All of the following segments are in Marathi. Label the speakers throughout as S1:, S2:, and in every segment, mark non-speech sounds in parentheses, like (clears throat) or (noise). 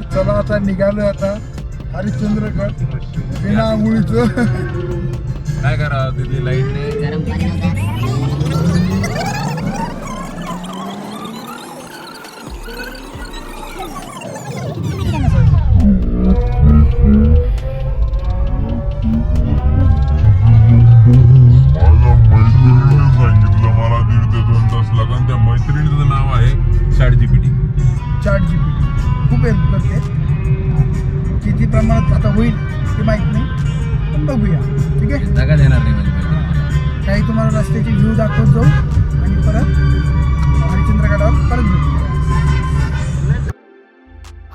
S1: तर चला आता निघालोय आता. हरिश्चंद्रगड. बिना आंघोळीचं.
S2: काय करा तिथे लाइट सांगितलं मला दीड ते दोन तास लागन. त्या मैत्रिणीचं नाव आहे chat GPT
S1: chat G P खूप हेल्प करते. किती प्रमाणात आता होईल ते माहीत नाही. पण बघूया. ठीक आहे?
S2: जागा देणार नाही माझी मैत्रीण
S1: काही तुम्हाला रस्त्याची व्ह्यू दाखवत जाऊ आणि परत हरिश्चंद्रगडावर परत भेटू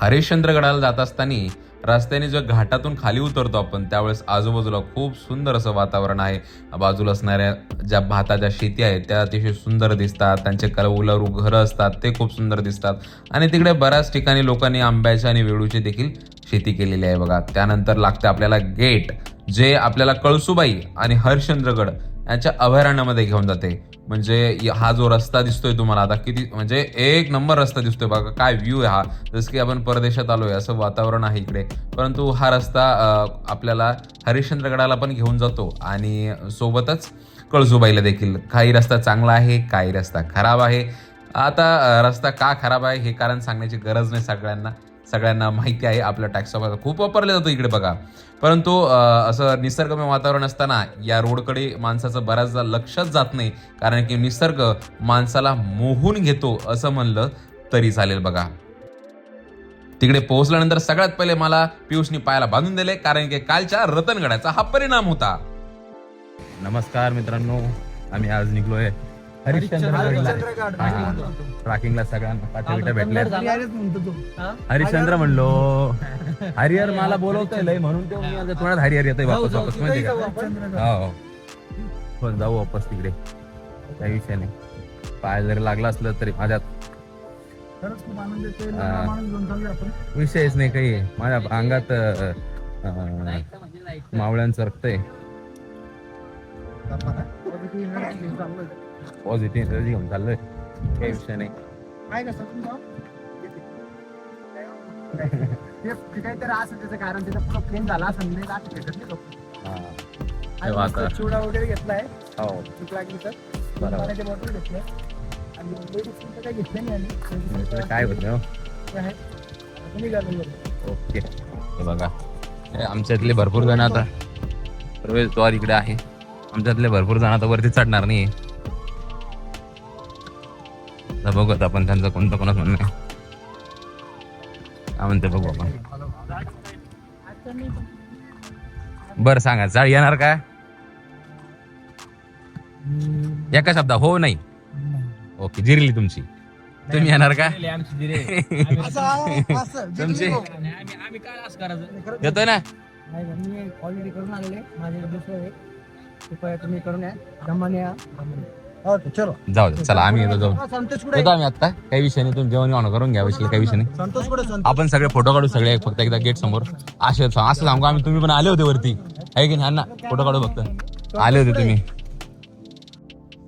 S3: हरिश्चंद्रगडाला जात असताना रस्त्याने जेव्हा घाटातून खाली उतरतो आपण त्यावेळेस आजूबाजूला खूप सुंदर असं वातावरण आहे. बाजूला असणाऱ्या ज्या भाताच्या शेती आहेत त्या अतिशय सुंदर दिसतात. त्यांचे कलवलरू घरं असतात ते खूप सुंदर दिसतात. आणि तिकडे बऱ्याच ठिकाणी लोकांनी आंब्याच्या आणि वेळूची देखील शेती केलेली आहे बघा. त्यानंतर लागते आपल्याला गेट जे आपल्याला कळसुबाई आणि हरिश्चंद्रगड यांच्या अभयारण्यामध्ये घेऊन जाते. म्हणजे हा जो रस्ता दिसतोय तुम्हाला आता किती म्हणजे एक नंबर रस्ता दिसतोय बघा काय व्ह्यू आहे हा. जसं की आपण परदेशात आलोय असं वातावरण आहे इकडे. परंतु हा रस्ता आपल्याला हरिश्चंद्रगडाला पण घेऊन जातो आणि सोबतच कळसुबाईला देखील. काही रस्ता चांगला आहे काही रस्ता खराब आहे. आता रस्ता का खराब आहे हे कारण सांगण्याची गरज नाही सगळ्यांना. सगळ्यांना माहिती आहे आपला टॅक्स खूप वापरला जातो इकडे बघा. परंतु असं निसर्गमय वातावरण असताना या रोडकडे माणसाचं बऱ्याचदा लक्षच जात नाही. कारण की निसर्ग माणसाला मोहून घेतो असं म्हणलं तरी चालेल बघा. तिकडे पोहोचल्यानंतर सगळ्यात पहिले मला पियुषनी पायाला बांधून दिले कारण की कालच्या रतनगडाचा हा परिणाम होता.
S2: नमस्कार मित्रांनो आम्ही आज निघलोय हरिश्चंद्रगडला ट्रॅकिंगला सगळ्यांना पाट्या बिट्या भेटल्या हरिश्चंद्र म्हणलो हरिहर मला बोलवतोय लय म्हणून ते मी आता तोंडात हरिहर येतोय वापस वापस माहिती का. हो पण जाऊ वापस तिकडे काही विषय नाही पाय जरी लागला असलं तरी माझ्यात हा. विषयच नाही काही माझ्या अंगात मावळ्यांचं रक्त आहे पॉझिटिव्ह एनर्जी घेऊन चाललोय काही विषय नाही
S1: काय कसं तुमचं ते ते काहीतरी असं त्याचं कारण त्याचा पुढं प्लेन झाला असं नाही राहते भेटत नाही लोक. आणि
S2: तेव्हा
S1: मस्त
S2: आता-
S1: चिवडा वगैरे घेतलाय
S2: हो
S1: भूक लागली तर
S2: बरोबर.
S1: पाण्याचे बॉटल घेतले आणि medicine तर काही घेतले नाही आम्ही Medicine
S2: तर काय होतं. ओके हे बघा आमच्यातले भरपूर जण आता प्रवेशद्वार इकडे आहे. आमच्यातले भरपूर जण आता वरती चढणार नाही आता बघू आता आपण त्यांचं कोणतं कोणाच म्हणणं आहे. काय म्हणते बघू आपण. बरं सांगा जाळ येणार काय? एका शब्दा हो नाही. ओके जिरली तुमची. तुम्ही येणार का? (laughs) तुमचे? येतोय ना?
S1: ऑलरेडी करून आलेले माझे दुसरं कृपया तुम्ही करून या. दमाने या. चलो.
S2: जाऊ दे चला आम्ही येतो जाऊ. येतो आम्ही आता काही विषय नाही तुम्ही जेवण ऑन करून घ्या विषय काही विषय नाही. आपण सगळे फोटो काढू सगळे फक्त एकदा गेट समोर. असे असं सांगू आम्ही तुम्ही पण आले होते वरती. आहे की अण्णा फोटो काढू फक्त. आले होते तुम्ही.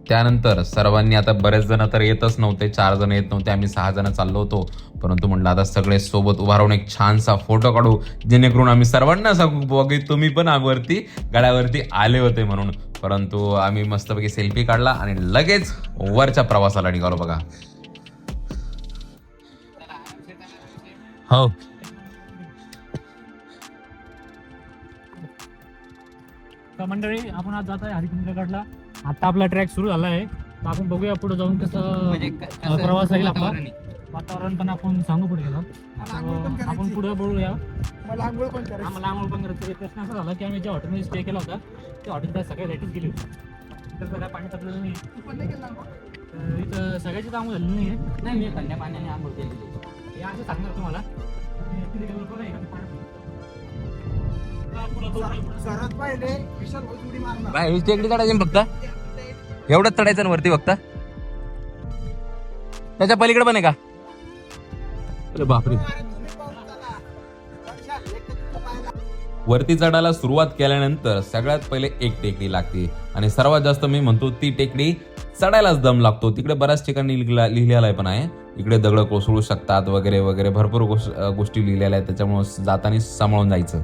S3: त्यानंतर सर्वांनी आता बरेच जण तर येतच नव्हते चार जण येत नव्हते आम्ही सहा जण चाललो होतो. परंतु म्हणलं आता सगळे सोबत उभा राहून एक छानसा फोटो काढू जेणेकरून आम्ही सर्वांना सांगू की तुम्ही पण वरती गडावरती आले होते म्हणून. परंतु आम्ही मस्तपैकी सेल्फी काढला आणि लगेच वरच्या प्रवासाला निघालो बघा.
S2: हो.
S4: मंडळी आपण आज जात आहे हरिश्चंद्रगडला आता आपला ट्रॅक सुरू झाला आहे आपण बघूया पुढे जाऊन कसं अं, प्रवास राहील आपला. वातावरण पण आपण सांगू पुढे गेलो. आपण पुढे बोलूया.
S1: मला आंघोळ पण करायची.
S4: आम्हाला आंघोळ पण करायचं. प्रश्न असा झाला की आम्ही ज्या हॉटेलमध्ये स्टे केला होता त्या हॉटेलला सगळ्या लाईटच गेली होती. तर सगळ्या पाणी तापलेलं नाही
S1: तू पण नाही केलं आंघोळ?
S4: तर इथं सगळ्याचीच आंघोळ झालेली नाही आहे नाही मी थंड्या पाण्याने आंघोळ केली हे असं सांगणार तुम्हाला.
S2: बाय टेकडी काढायची फक्त? एवढंच चढायचं ना वरती फक्त? त्याच्या पलीकडे पण आहे का? अरे बापरे.
S3: वरती चढायला सुरुवात केल्यानंतर सगळ्यात पहिले एक टेकडी लागते. आणि सर्वात जास्त मी म्हणतो ती टेकडी चढायलाच दम लागतो. तिकडे बऱ्याच ठिकाणी लिहिला- लिहिलेलं पण आहे. इकडे दगड कोसळू शकतात वगैरे वगैरे भरपूर गोष्ट लिहिलेल्या आहेत. त्याच्यामुळे जाताना सांभाळून जायचं.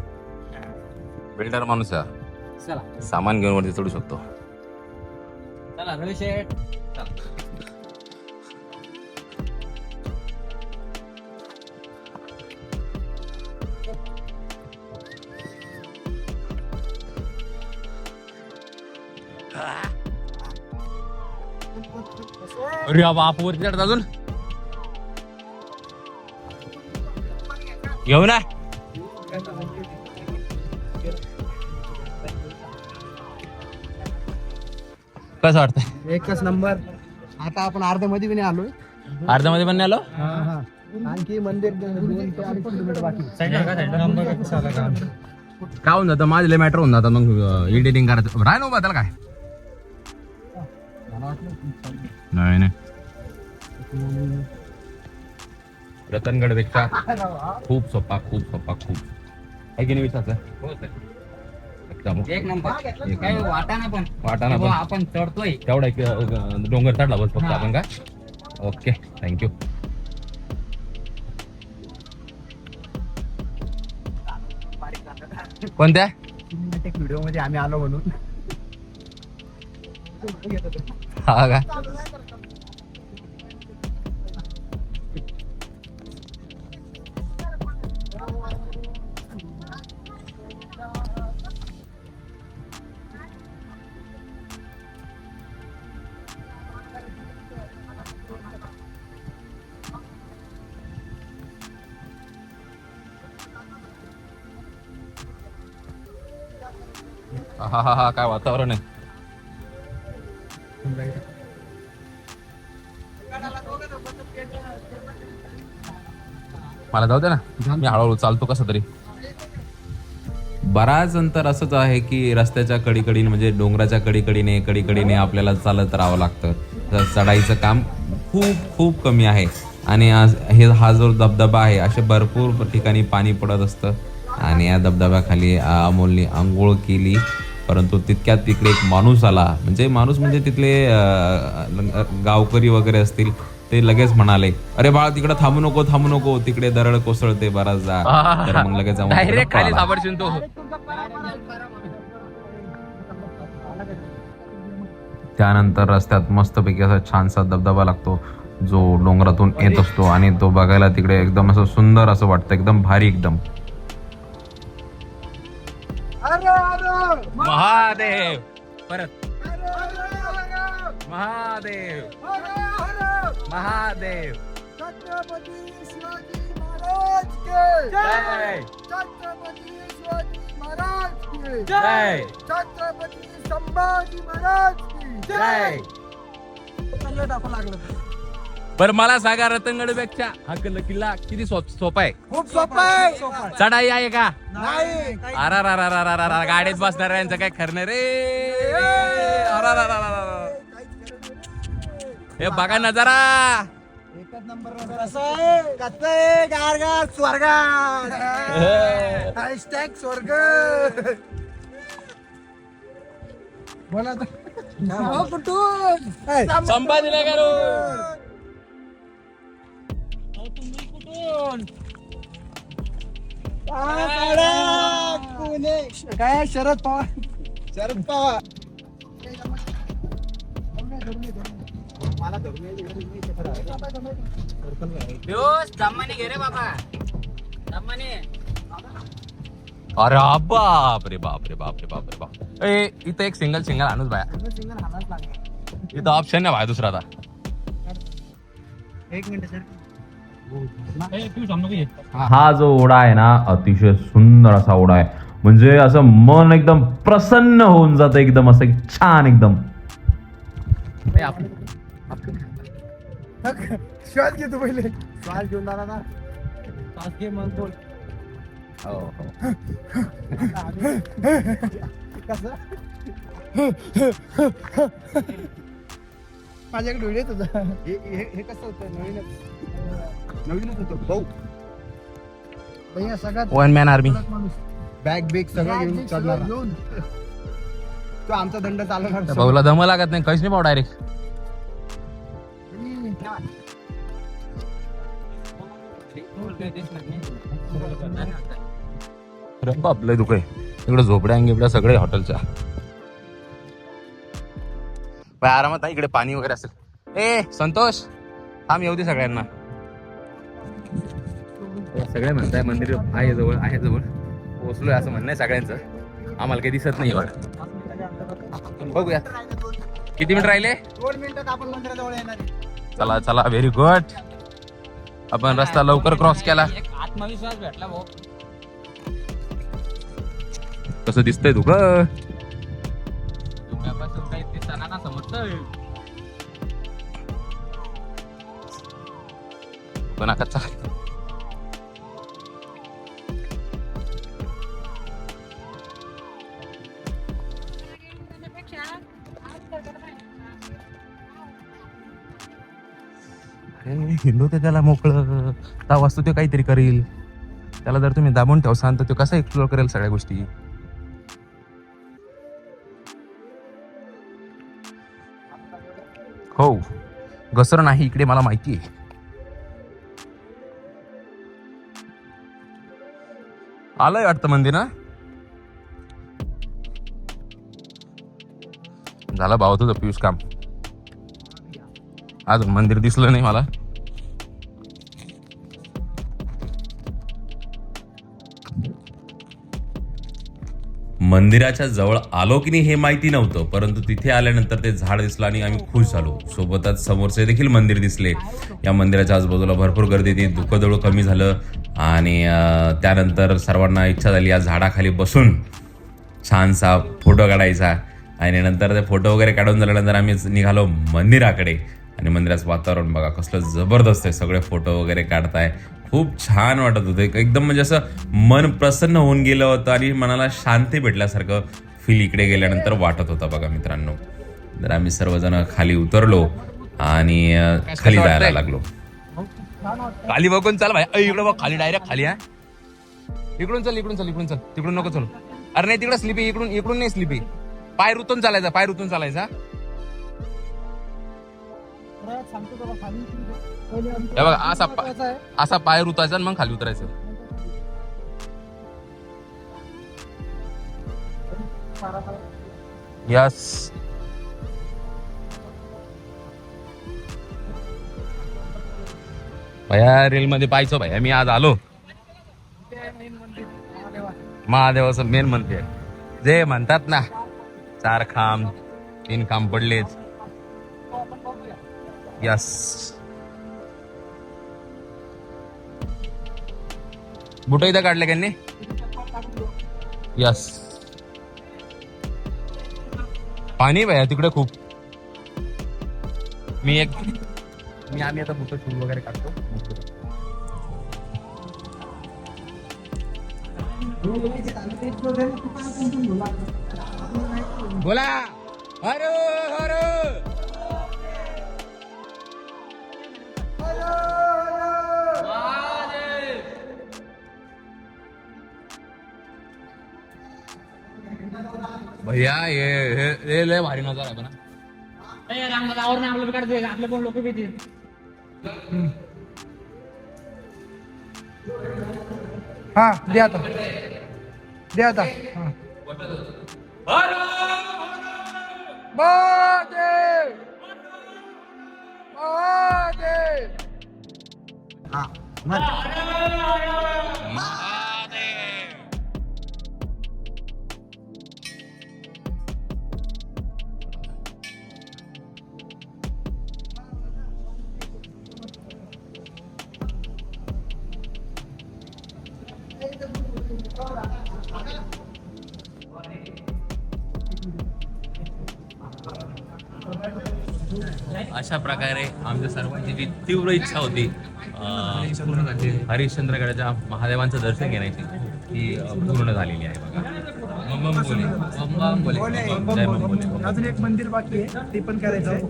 S2: बिल्डर माणूस सामान घेऊन वरती चढू शकतो.
S5: चला.
S2: अरे बाप वरती चढत अजून. घेऊ ना कसं वाटतंय?
S6: एकच नंबर. आता आपण अर्ध्या मध्ये बी नाही आलोय.
S2: अर्ध्यामध्ये पण नाही आलो?
S6: आणखी मंदिर दोन ते अडीच किलोमीटर बाकी
S5: साईडला का साईडला?
S2: काय होऊन जातं? माझे लय मॅटर होऊन जातं. मग एडिटिंग करायचं. राय ना त्याला काय? नाही नाही. रतनगडपेक्षा (laughs) खूप सोपा खूप सोपा खूप. आहे की नाही विचारचं एकदम.
S7: एक नंबर. काय. वाटाणा पण.
S2: वाटाणा
S7: किंवा
S2: पण.
S7: आपण चढतोय.
S2: तेवढा एक डोंगर चढला बस फक्त
S7: हा.
S2: आपण का? ओके थँक्यू कोणत्या?
S6: व्हिडिओमध्ये आम्ही आलो म्हणून.
S2: हा का? हा हा हा काय वातावरण आहे? मला जाऊ दे ना. मी हळूहळू चालतो कसं तरी.
S3: बराच अंतर असंच आहे की रस्त्याच्या कडीकडीने म्हणजे डोंगराच्या कडीकडीने कडीकडीने आपल्याला चालत राहावं लागतं. तर चढाईचं काम खूप खूप कमी आहे. आणि आज हे हा जो धबधबा आहे असे भरपूर ठिकाणी पाणी पडत असतं. आणि या धबधब्याखाली अमोलने आंघोळ केली. परंतु तितक्यात तिकडे एक माणूस आला. म्हणजे माणूस म्हणजे तिथले गावकरी वगैरे असतील ते लगेच म्हणाले अरे बाळा तिकडे थांबू नको थांबू नको. तिकडे दरड कोसळते बराचदा. तर मग लगेच त्यानंतर रस्त्यात मस्तपैकी असा छानसा धबधबा लागतो जो डोंगरातून येत असतो आणि तो बघायला तिकडे एकदम असं सुंदर असं वाटतं एकदम भारी एकदम.
S2: महादेव. परत. महादेव. महादेव.
S6: छत्रपती शिवाजी महाराज के.
S2: जय.
S6: छत्रपती शिवाजी महाराज की.
S2: जय.
S6: छत्रपती संभाजी महाराज की.
S2: जय.
S6: टाकू लागलं.
S2: बर मला सांगा रतनगडपेक्षा हा किल्ला किल्ला किती सोप सोपा आहे?
S6: खूप सोपं आहे.
S2: चढाई आहे का?
S6: नाही.
S2: अरा रा रा रा रा रा रा गाडीत बसणार यांचं काय खरं नाही रे. अरा रा रा रा रा रा. हे बघा नजारा.
S6: एकच नंबर कसं गार गार स्वर्गात. हॅशटॅग स्वर्ग. बोला. हो, कुठून?
S2: संभाजीनगर
S5: तुम्ही कुठून
S6: पुणे. काय शरद पवार? शरद पवार. मला धरून ये, धरून ये, धरून ये.
S7: दमाने घे रे बाबा. दमाने
S2: अरे बाप रे बाप रे बाप रे बाप रे बाप. ए इथं एक सिंगल सिंगल आणूच बाया.
S6: सिंगल हाणाच लागला.
S2: इथं ऑप्शन नाही बाय दुसरा आता.
S6: एक मिनिट सर.
S3: हा जो ओढा आहे ना अतिशय सुंदर असा ओढा आहे. म्हणजे असं मन एकदम प्रसन्न होऊन जातं एकदम असं छान एकदम.
S6: श्वास घेतो पहिले. श्वास घेऊन झाला ना. श्वास घे मग बोल. कसं? माझ्याकडे व्हिडिओ तुझा. हे हे- हे कसं होतं? नवीनच. नवीनच होतं. भाऊ. भैया सगळ्यात
S2: one man army
S6: bag big सगळं घेऊन चढणार (laughs) तो आमचा दंड चालवणार.
S2: भाऊला दम लागत नाही काहीच नाही भाऊ डायरेक्ट आपलं दुकाय इकडे झोपड्या गिपड्या सगळे हॉटेलच्या. बाय आरामात आहे इकडे पाणी वगैरे असेल. ए संतोष. थांब येऊ दे सगळ्यांना. सगळे म्हणताय मंदिर आहे जवळ आहे जवळ. पोहोचलोय असं म्हणणं आहे सगळ्यांचं. आम्हाला काही दिसत नाही एवढं. बघूया. किती मिनिट राहिले?
S1: दोन मिनिटात आपण मंदिराजवळ येणार आहे.
S2: चला चला. व्हेरी गुड आपण रस्ता लवकर क्रॉस केला.
S5: एक आत्मविश्वास भेटला भाऊ.
S2: कसं दिसतंय तू
S5: काही समजतं
S2: पण आता चला अरे, हिंदू ते त्याला मोकळं. त्या वास्तू ते काहीतरी करेल. त्याला जर तुम्ही दाबून ठेव तर तो कसा एक्सप्लोर करेल सगळ्या गोष्टी? हो. घसर नाही इकडे मला माहिती आहे. आलंय वाटतं मंदिर ना झालं भाव तुझं पियुष काम. अजून मंदिर दिसलं नाही मला.
S3: मंदिराच्या जवळ आलो की नाही हे माहिती नव्हतं परंतु तिथे आल्यानंतर ते झाड दिसलं आणि आम्ही खुश झालो. सोबतच समोरचे देखील मंदिर दिसले. या मंदिराच्या आजूबाजूला भरपूर गर्दी ती धुकंधुळं कमी झालं आणि त्यानंतर सर्वांना इच्छा झाली या झाडाखाली बसून छानसा फोटो काढायचा. आणि नंतर ते फोटो वगैरे काढून झाल्यानंतर आम्ही निघालो मंदिराकडे. आणि मंदिराचं वातावरण बघा कसलं जबरदस्त आहे. सगळे फोटो वगैरे काढताय. खूप छान वाटत होतं. एक- एकदम म्हणजे असं मन प्रसन्न होऊन गेलं होतं आणि मनाला शांती भेटल्यासारखं फील इकडे गेल्यानंतर वाटत होतं बघा मित्रांनो. तर आम्ही सर्वजण खाली उतरलो आणि खाली जायला? लागलो.
S2: खाली बघून चल भाई. इकडं बघ खाली डायरेक्ट खाली आहे इकडून चल इकडून चल इकडून चल. तिकडून नको चल. अरे नाही तिकडे स्लिपी इकडून इकडून नाही स्लिपी पाय रुतून चालायचा पाय रुतून चालायचा.
S1: सांगतो तुला खाली पहिले आमचं
S2: हे बघा असा पा-
S1: महत्वाचं आहे.
S2: असा पाय रुतायचा आणि मग खाली उतरायचं. यस. भया रेल मध्ये पाहायचो भया मी आज आलो. महादेवाचं मेन मंदिर. जे म्हणतात ना चार खांब तीन खांब पडलेच. यस बुट इथं काढले त्यांनी? यस पाणी भया तिकडे खूप. मी एक मी आम्ही आता बुट शूज वगैरे काढतो. बोला. हरो हरो ये हे हे लय भारी नजर आहे बना
S5: आवरण आपलं काढते आपले पण लोक येतील.
S1: हा दे आता. दे आता. हा. महादेव महादेव हा.
S2: अशा प्रकारे आमच्या सर्वांची जी तीव्र इच्छा होती हरिश्चंद्रगडाच्या महादेवांचं दर्शन घेण्याची ती अं, पूर्ण झालेली आहे बघा.
S1: अजून एक मंदिर बाकी आहे ते पण करायचं आहे.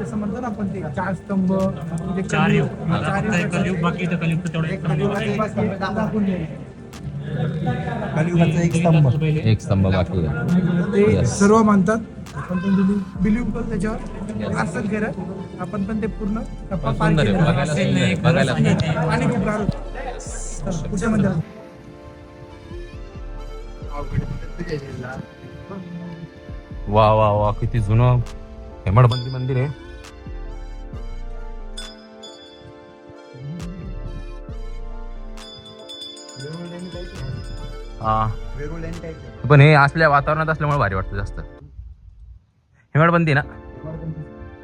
S1: जसं म्हणतो ना आपण ते चार स्तंभ
S4: चार बाकी
S1: कलियुगाचं एक स्तंभ.
S2: एक स्तंभ बाकी
S1: ते
S2: Yes.
S1: सर्व मानतात. आपण पण बिलीव्ह त्याच्यावर खरं आपण पण ते पूर्ण टप्पा पार
S2: सुंदर आहे.
S1: केलेला
S2: बघायला सुंदर आहे. बघायला सुंदर आहे.
S1: आणि खूप पुढच्या मंदिरात
S2: वा वा वा किती जुनं हेमडपंथी मंदिर आहे. हा. पण हे असल्या वातावरणात असल्यामुळे भारी वाटतं जास्त. हेमडपंथी ना?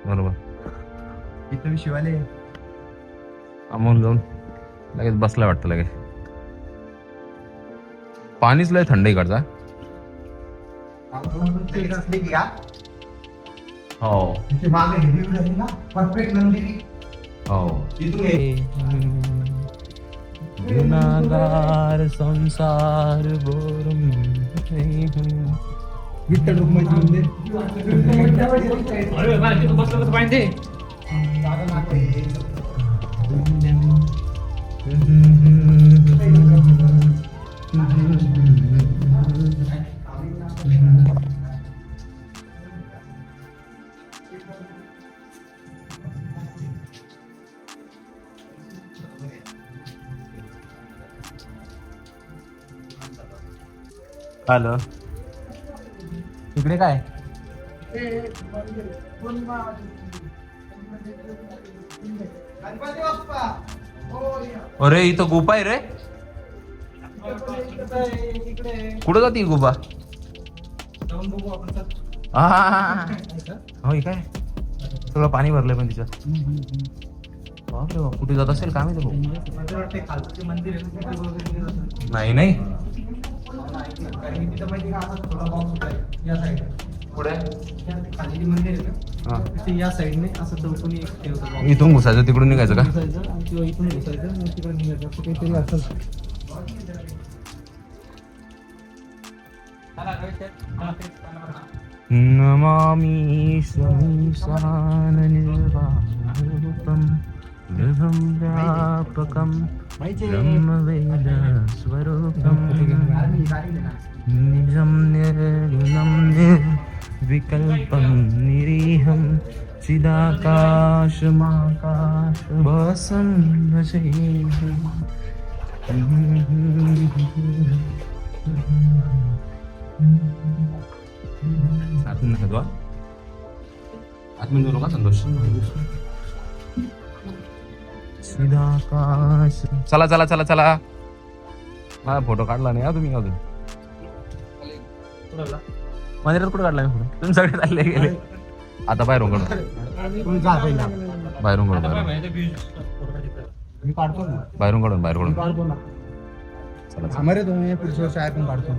S2: बरोबर.
S1: इथं शिवाले
S2: अमोल जाऊन लगेच बसला वाटतं लगेच. पाणीच लय थंड इकडचा. हो
S1: परफेक्ट
S2: हो? गुणागार संसार बोरम
S1: विठ्ठल रुक्माई
S5: पाहिजे
S2: आलं इकडे काय. अरे इथं गुफा आहे रे. कुठं जाते गुफा?
S1: जाऊन बघू आपण चल.
S2: हा हो. हे काय? सगळं पाणी भरलंय पण तिच्यात कुठे जात असेल? काय माहिती भाऊ?
S1: मला कारण की तिथं माहिती का असा थोडा बॉक्स होता या साईड
S2: पुढे?
S1: खाली जे मंदिर आहे
S2: हा.
S1: ना तिथे या साईडने असं चौकोनी एक हे होतं box.
S2: इथून घुसायचं तिकडून निघायचं का?
S1: घुसायचं आणि किंवा इथून घुसायचं आणि तिकडे निघायचं. असं काहीतरी असेल
S2: नमामि संसाननिर्वाणरूपं निभं व्यापकं ब्रह्मवेदस्वरूपं निजं निर्गुणं निर्विकल्पं निरीहं चिदाकाशमाकाशवासं भजेऽहम् आतमध्ये नका जाऊ, हा. आतमध्ये जाऊ नका संतोष। सीधाकाश चला चला चला चला। माझा फोटो काढला नाही हा तुम्ही अजून. मंदिरात कुठं काढला मी फोटो तुम्ही सगळे चालले गेले. आता बाहेरून काढू
S1: तुम्ही जा पहिला
S2: बाहेरून काढू बाहेरून
S1: मी काढतो ना.
S2: बाहेरून काढून बाहेर काढून
S1: काढतो ना.
S2: चला चला.
S1: हमारे तुम्ही पुढच्या वर्षी आयफोन काढतो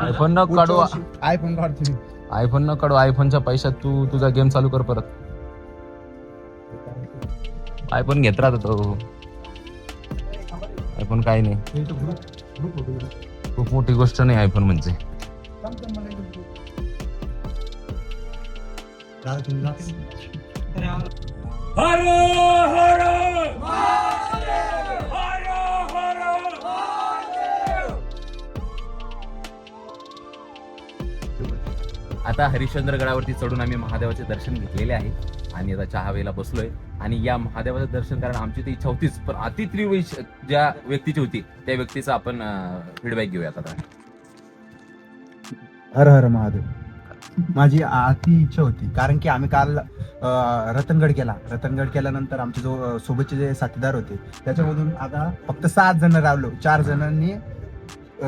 S1: (laughs)
S2: आयफोन न काढू
S1: आयफोन काढतो मी.
S2: आयफोन न काढू आयफोनच्या पैशात तू तुझा गेम चालू कर परत. आयफोन घेत राहतो तो. आयफोन काय नाही. खूप मोठी गोष्ट नाही आयफोन म्हणजे. आता हरिश्चंद्र गडावरती चढून आम्ही महादेवाचे दर्शन घेतलेले आहे. आणि आता चहावेला बसलोय. आणि या महादेवाचं दर्शन कारण आमची तर इच्छा होतीच पण अतित्रीव इच्छ- ज्या व्यक्तीची होती त्या व्यक्तीचा आपण फीडबॅक घेऊयात आता.
S8: हर हर महादेव. माझी अति इच्छा होती कारण की आम्ही काल रतनगड केला. रतनगड केल्यानंतर आमचे जो सोबतचे जे साथीदार होते त्याच्यामधून आता फक्त सात जण राहिलो. चार जणांनी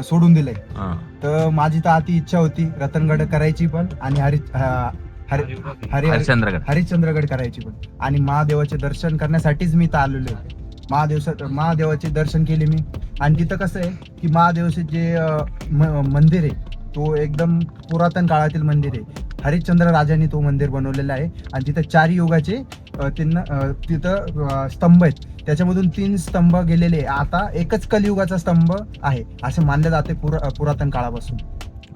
S8: सोडून दिले
S2: हा.
S8: तर माझी तर अति इच्छा होती रतनगड करायची पण आणि हरि हरि हरि
S2: हरिश्चंद्रगड.
S8: हरिश्चंद्रगड करायची पण आणि महादेवाचे दर्शन करण्यासाठीच मी तर आलेलो आहे. महादेव महादेवाचे दर्शन केले मी. आणि तिथं कसं आहे की महादेवाचे जे मंदिर आहे तो एकदम पुरातन काळातील मंदिर आहे. हरिश्चंद्र राजांनी तो मंदिर बनवलेला आहे. आणि तिथं चार युगाचे त्यांना तिथं स्तंभ आहेत. त्याच्यामधून तीन स्तंभ गेलेले. आता एकच कलियुगाचा स्तंभ आहे असं मानलं जाते पुरा पुरातन काळापासून.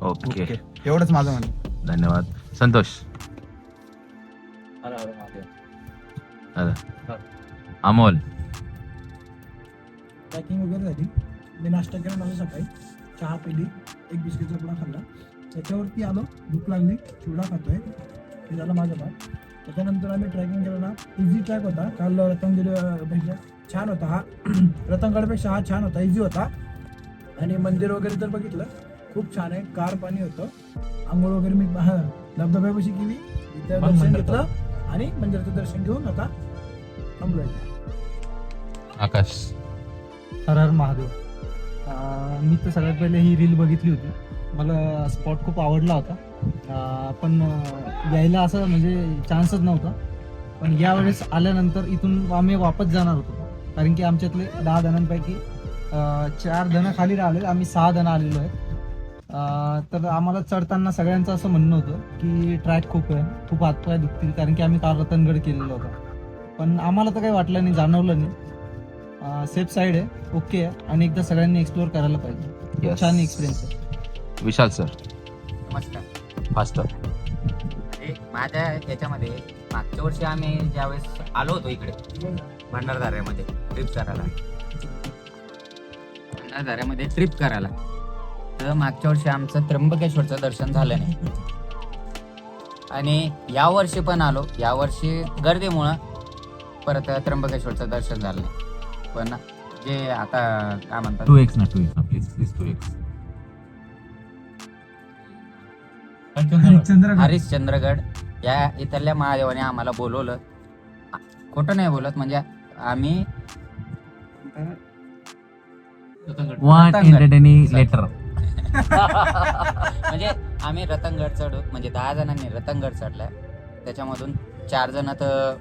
S2: ओके.
S8: ओके. एवढंच माझं म्हणणं.
S2: धन्यवाद. संतोष अमोल
S1: पॅकिंग वगैरे झाली. मी नाश्ता केला माझा सकाळी. चहा पिली. एक बिस्किटचा पुडा खाल्ला. त्याच्यावरती आलो. भूक लागली. चिवडा खातोय. हे झालं माझं भाग त्याच्यानंतर आम्ही ट्रॅकिंग केलं ना. इझी ट्रॅक होता. काल रत्नागिरीपेक्षा छान होता हा. (clears throat) रतनगडपेक्षा हा छान होता. इझी होता. आणि मंदिर वगैरे जर बघितलं. खूप छान आहे. कार पाणी होतं. आंघोळ वगैरे मी धबधब्यापाशी केली इथं
S4: मग
S1: दर्शन घेतलं आणि मंदिराचं दर्शन घेऊन आता थांबलोय.
S2: आकाश.
S4: हर हर महादेव. मी तर सगळ्यात पहिले ही रील बघितली होती. मला स्पॉट खूप आवडला होता. पण यायला असं म्हणजे चान्सच नव्हता. पण यावेळेस आल्यानंतर इथून आम्ही वापस जाणार होतो. कारण की आमच्यातले दहा जणांपैकी चार जण खाली राहिले आम्ही सहा जण आलेलो आहे. तर आम्हाला चढताना सगळ्यांचं असं म्हणणं होतं की ट्रॅक खूप आहे खूप हातपाय दुखतील कारण की आम्ही काल रतनगड केलेला होता. पण आम्हाला तर काही वाटलं नाही जाणवलं नाही. सेफ साईड आहे ओके आहे आणि एकदा सगळ्यांनी एक्सप्लोअर करायला पाहिजे. छान एक्सपिरियन्स आहे.
S2: विशाल सर
S7: नमस्कार.
S2: फास्टर
S7: माझ्या याच्यामध्ये मागच्या वर्षी आम्ही ज्यावेळेस आलो होतो इकडे भंडारदाऱ्यामध्ये ट्रिप करायला. भंडारदाऱ्यामध्ये ट्रिप करायला. तर मागच्या वर्षी आमचं त्र्यंबकेश्वरचं दर्शन झालं नाही. आणि या वर्षी पण आलो. या वर्षी गर्दीमुळं परत त्र्यंबकेश्वरचं दर्शन झालं नाही. पण जे आता काय म्हणतात?
S2: टू एक्स ना टू एक्स ना please please two X
S7: Harishchandragad. या इथल्या महादेवाने आम्हाला बोलवलं. खोटं नाही बोलत म्हणजे आम्ही
S2: लेटर
S7: म्हणजे आम्ही रतनगड चढू. म्हणजे दहा जणांनी रतनगड चढलाय. त्याच्यामधून चार जण तर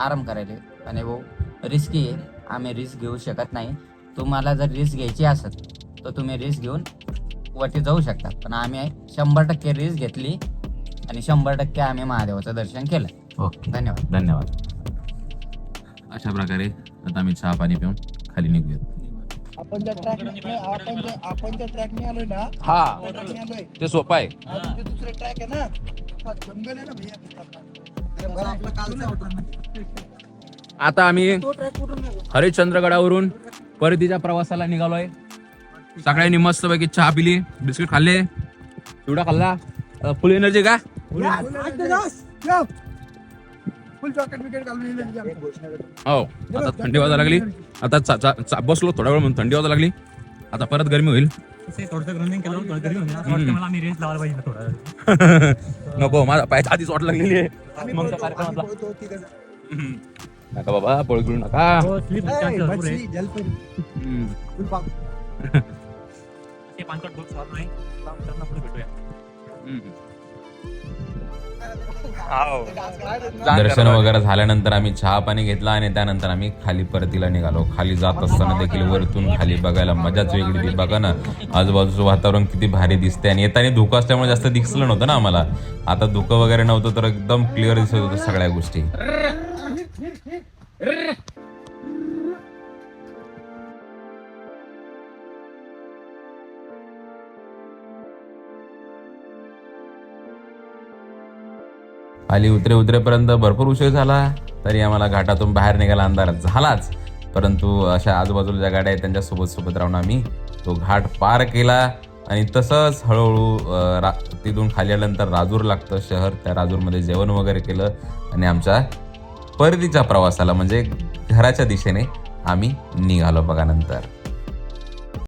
S7: आराम करायले. आणि वो रिस्की आहे. आम्ही रिस्क घेऊ शकत नाही. तुम्हाला जर रिस्क घ्यायची असेल तर तुम्ही रिस्क घेऊन वरती जाऊ शकता. पण आम्ही शंभर टक्के रिस्क घेतली आणि शंभर टक्के आम्ही महादेवाचं दर्शन केलं.
S2: ओके.
S7: धन्यवाद.
S2: धन्यवाद. अशा प्रकारे आता आम्ही चहा पाणी पिऊन खाली निघूयात.
S1: आपण ज्या ट्रॅक आपण ज्या आपण ज्या ट्रॅकने आलोय ना
S2: हा.
S1: त्या ट्रॅकने आलोय.
S2: ते सोपं आहे.
S1: अजून ते दुसरे ट्रॅक आहे ना हा, जंगल आहे ना भैया आपला कालचा होता
S2: आता आम्ही
S1: तो ट्रॅक कुठून नाही
S2: हरिश्चंद्रगडावरून परतीच्या प्रवासाला निघालोय. सगळ्यांनी मस्त पैकी चहा पिली बिस्किट खाल्ले. चिवडा खाल्ला. फुल एनर्जी का?
S1: फुल चॉकलेट विकेट घालून येईल तिच्या.
S2: हो आता थंडी वाजा लागली आता चा- चा- चा- बसलो थोडा वेळ म्हणून थंडी वाजा लागली आता परत गरमी होईल
S4: थोडंसं रनिंग केलं थोडं गरीब होईल असं वाटतं मला आम्ही रेस लावायला पाहिजे थोडा (laughs)
S2: नको माझा पायाच्या आधीच वाट लागलेली आहे मग त्या कार्यक्रमातला. हम्म. नका बाबा पळ करू नका. हम्म. (laughs)
S4: पुढे भेटूया
S2: हम्म.
S3: दर्शन वगैरे झाल्यानंतर आम्ही चहा पाणी घेतला आणि त्यानंतर आम्ही खाली परतीला निघालो. खाली जात असताना देखील वरतून खाली बघायला मजाच वेगळी ती बघा ना आजूबाजूचं वातावरण किती भारी दिसते आणि येताना धुकं असल्यामुळे जास्त दिसलं नव्हतं ना आम्हाला. आता धुकं वगैरे नव्हतं तर एकदम क्लिअर दिसत होतं सगळ्या गोष्टी. खाली उतरे उतरेपर्यंत भरपूर उशीर झाला तरी आम्हाला घाटातून बाहेर निघायला अंधार झालाच. परंतु अशा आजूबाजूला ज्या गाड्या आहेत त्यांच्यासोबत सोबत राहून आम्ही तो घाट पार केला. आणि तसंच हळूहळू रा तिथून खाली आल्यानंतर राजूर लागतं शहर. त्या राजूरमध्ये जेवण वगैरे केलं आणि आमच्या परतीच्या प्रवासाला म्हणजे घराच्या दिशेने आम्ही निघालो बघा नंतर.